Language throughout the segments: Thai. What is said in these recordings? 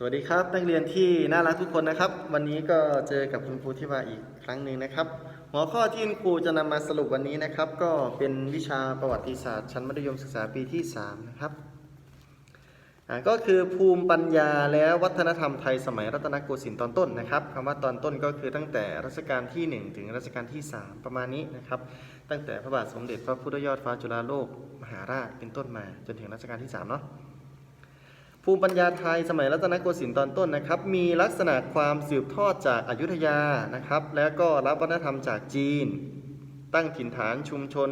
สวัสดีครับนักเรียนที่น่ารักทุกคนนะครับ วันนี้ก็เจอกับคุณครูที่ว่าอีกครั้งหนึ่งนะครับ หัวข้อที่คุณครูจะนำมาสรุปวันนี้นะครับ ก็เป็นวิชาประวัติศาสตร์ ชั้นมัธยมศึกษาปีที่ 3 นะครับก็คือภูมิปัญญาและวัฒนธรรมไทยสมัยรัตนโกสินทร์ตอนต้นนะครับคำว่าตอนต้นก็คือตั้งแต่รัชกาลที่ 1 ถึงรัชกาลที่ 3 ประมาณนี้นะครับ ตั้งแต่พระบาทสมเด็จพระพุทธยอดฟ้าจุฬาโลกมหาราชเป็นต้นมาจนถึงรัชกาลที่3เนาะ ภูมิปัญญาไทยสมัยรัตนโกสินทร์ตอนต้นนะครับ มีลักษณะความสืบทอดจากอายุทยานะครับ แล้วก็รับวัฒนธรรมจากจีน ตั้งถิ่นฐานชุมชน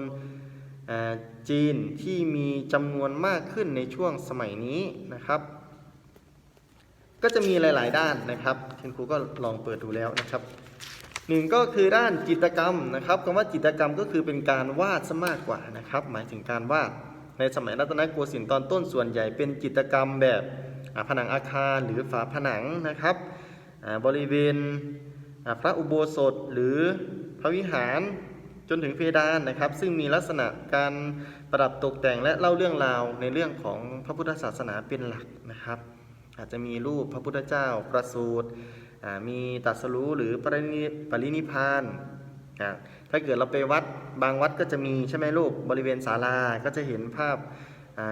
จีนที่มีจำนวนมากขึ้นในช่วงสมัยนี้นะครับ ก็จะมีหลาย ๆ ด้านนะครับคุณครูก็ลองเปิดดูแล้วนะครับหนึ่งก็คือด้านจิตกรรมนะครับคำว่าจิตกรรมก็คือเป็นการวาดซะมากกว่านะครับ หมายถึงการวาด ในสมัยรัตนโกสินทร์ตอนต้นส่วนใหญ่เป็นจิตรกรรมแบบผนังอาคารหรือฝาผนังนะครับบริเวณพระอุโบสถหรือพระวิหารจนถึงเพดานนะครับ ซึ่งมีลักษณะการประดับตกแต่งและเล่าเรื่องราวในเรื่องของพระพุทธศาสนาเป็นหลักนะครับ อาจจะมีรูปพระพุทธเจ้าประสูติมีตัสรู้หรือปรินิพาน ถ้าเกิดเราไปวัดบางวัดก็จะมีใช่ไหมลูกบริเวณศาลาก็จะเห็นภาพ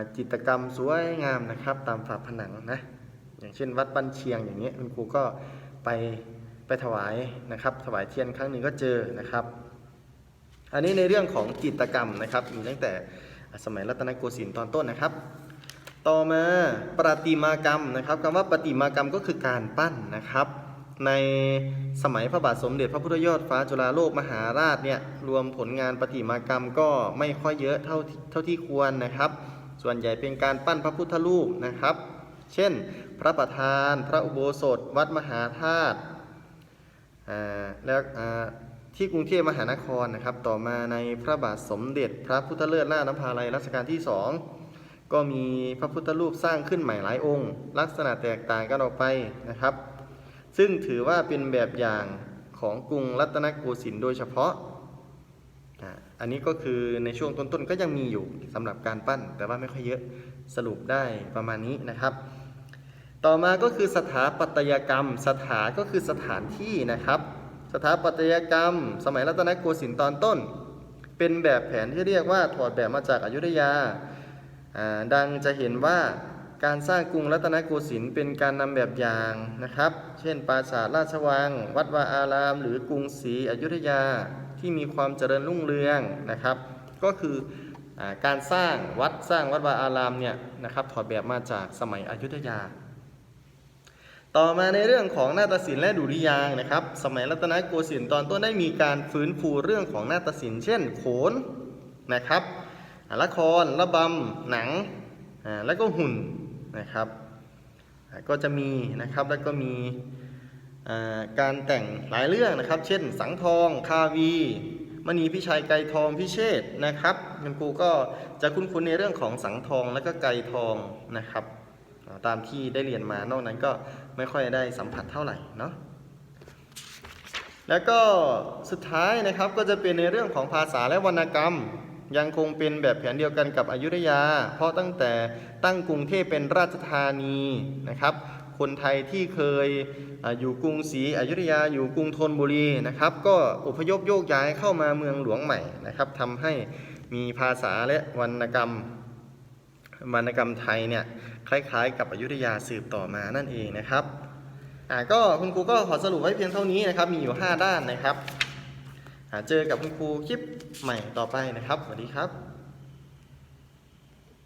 าจิตรกรรมสวยงามนะครับ ตามฝาผนังนะอย่างเช่น วัดบ้านเชียงอย่างเงี้ยคุณครูก็ไปไปถวายนะครับ ถวายเทียนครั้งหนึ่งก็เจอนะครับ อันนี้ในเรื่องของจิตรกรรมนะครับ มีตั้งแต่สมัยรัตนโกสินทร์ตอนต้นนะครับ ต่อมาประติมากรรมนะครับคำว่าประติมากรรมก็คือการปั้นนะครับ ในสมัยพระบาทสมเด็จพระพุทธยอดฟ้าจุฬาโลกมหาราชเนี่ยรวมผลงานประติมากรรมก็ไม่ค่อยเยอะเท่าเท่าที่ควรนะครับ ส่วนใหญ่เป็นการปั้นพระพุทธรูปนะครับ เช่น พระประธาน พระอุโบสถ วัดมหาธาตุแล้วที่กรุงเทพมหานครนะครับ ต่อมาในพระบาทสมเด็จ พระพุทธเลิศล่าน้ำพาลัยรัชกาลที่สองก็มีพระพุทธรูปสร้างขึ้นใหม่หลายองค์ ลักษณะแตกต่างกันออกไปนะครับ ซึ่งถือว่าเป็นแบบอย่างของกรุงรัตนโกสินทร์โดยเฉพาะ อันนี้ก็คือในช่วงต้นๆก็ยังมีอยู่สำหรับการปั้น แต่ว่าไม่ค่อยเยอะสรุปได้ประมาณนี้นะครับ ต่อมาก็คือสถาปัตยกรรม สถาก็คือสถานที่นะครับ สถาปัตยกรรม สมัยรัตนโกสินทร์ตอนต้น เป็นแบบแผนที่เรียกว่าถอดแบบมาจากอายุทยาดังจะเห็นว่า การสร้างกรุงรัตนโกสินทร์เป็นการนำแบบอย่างนะครับ เช่น ปราสาทราชวัง วัดวาอาราม หรือกรุงศรีอยุธยาที่มีความเจริญรุ่งเรืองนะครับ ก็คืออการสร้างวัดสร้างวัดวาอารามเนี่ยนะครับถอดแบบมาจากสมัยอยุธยา ต่อมาในเรื่องของนาฏศิลป์และดุริยางนะครับ สมัยรัตนโกสินทร์ตอนต้นได้มีการฟื้นฟูเรื่องของนาฏศิลป์เช่น โขนนะครับละครระบำหนังแล้วก็หุ่น นะครับ ก็จะมีนะครับแล้วก็มีการแต่งหลายเรื่องนะครับ เช่น สังทอง คาวี มณีพิชัยไกรทองพิเชษนะครับคุณครูก็จะคุ้นๆในเรื่องของสังทองและก็ไกรทองนะครับตามที่ได้เรียนมานอกนั้นก็ไม่ค่อยได้สัมผัสเท่าไหร่เนาะแล้วก็สุดท้ายนะครับก็จะเป็นในเรื่องของภาษาและวรรณกรรม ยังคงเป็นแบบแผนเดียวกันกับอยุธยา เพราะตั้งแต่ตั้งกรุงเทพเป็นราชธานีนะครับคนไทยที่เคยอยู่กรุงศรีอยุธยาอยู่กรุงธนบุรีนะครับ ก็อพยพโยกย้ายเข้ามาเมืองหลวงใหม่นะครับทำให้มีภาษาและวรรณกรรมวรรณกรรมไทยเนี่ยคล้ายๆ กับอยุธยาสืบต่อมานั่นเองนะครับอ่าก็คุณครูก็ขอสรุปไว้เพียงเท่านี้นะครับ มีอยู่ 5 ด้านนะครับาเจอกับคุณครูคลิปใหม่ต่อไปนะครับ สวัสดีครับ